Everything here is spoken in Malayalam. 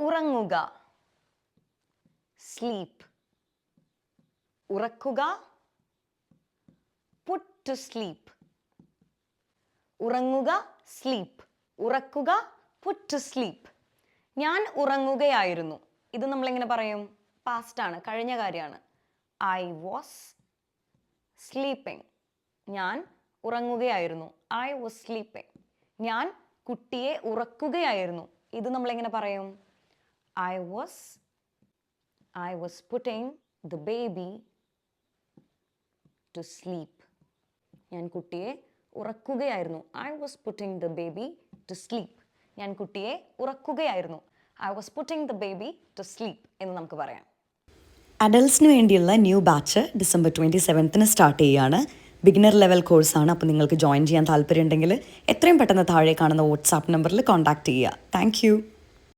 ഉറങ്ങുക. സ്ലീപ്പ് ഉറക്കുക. പുട്ട് ടു സ്ലീപ്പ് ഉറങ്ങുക സ്ലീപ്പ് ഉറക്കുക പുട്ട് ടു സ്ലീപ്പ് ഞാൻ ഉറങ്ങുകയായിരുന്നു. ഇത് നമ്മൾ എങ്ങനെ പറയും? പാസ്റ്റ് ആണ് കഴിഞ്ഞ കാര്യമാണ്. ഐ വാസ് സ്ലീപ്പിംഗ് ഞാൻ ഉറങ്ങുകയായിരുന്നു. ഐ വാസ് സ്ലീപ്പിംഗ് ഞാൻ കുട്ടിയെ ഉറക്കുകയായിരുന്നു. ഇത് നമ്മൾ എങ്ങനെ പറയും? I was I was putting the baby to sleep. ഞാൻ കുട്ടിയെ ഉറക്കുകയായിരുന്നു. I was putting the baby to sleep ഞാൻ കുട്ടിയെ ഉറക്കുകയായിരുന്നു. I was putting the baby to sleep എന്ന് നമുക്ക് പറയാം. അഡൽട്സിന് വേണ്ടിയുള്ള ന്യൂ ബാച്ച് ഡിസംബർ ട്വന്റി സെവൻത്തിന് സ്റ്റാർട്ട് ചെയ്യുകയാണ് ബിഗിനർ ലെവൽ കോഴ്സാണ് അപ്പോൾ നിങ്ങൾക്ക് ജോയിൻ ചെയ്യാൻ താല്പര്യമുണ്ടെങ്കിൽ എത്രയും പെട്ടെന്ന് താഴെ കാണുന്ന വാട്സാപ്പ് നമ്പറിൽ കോൺടാക്റ്റ് ചെയ്യുക. താങ്ക്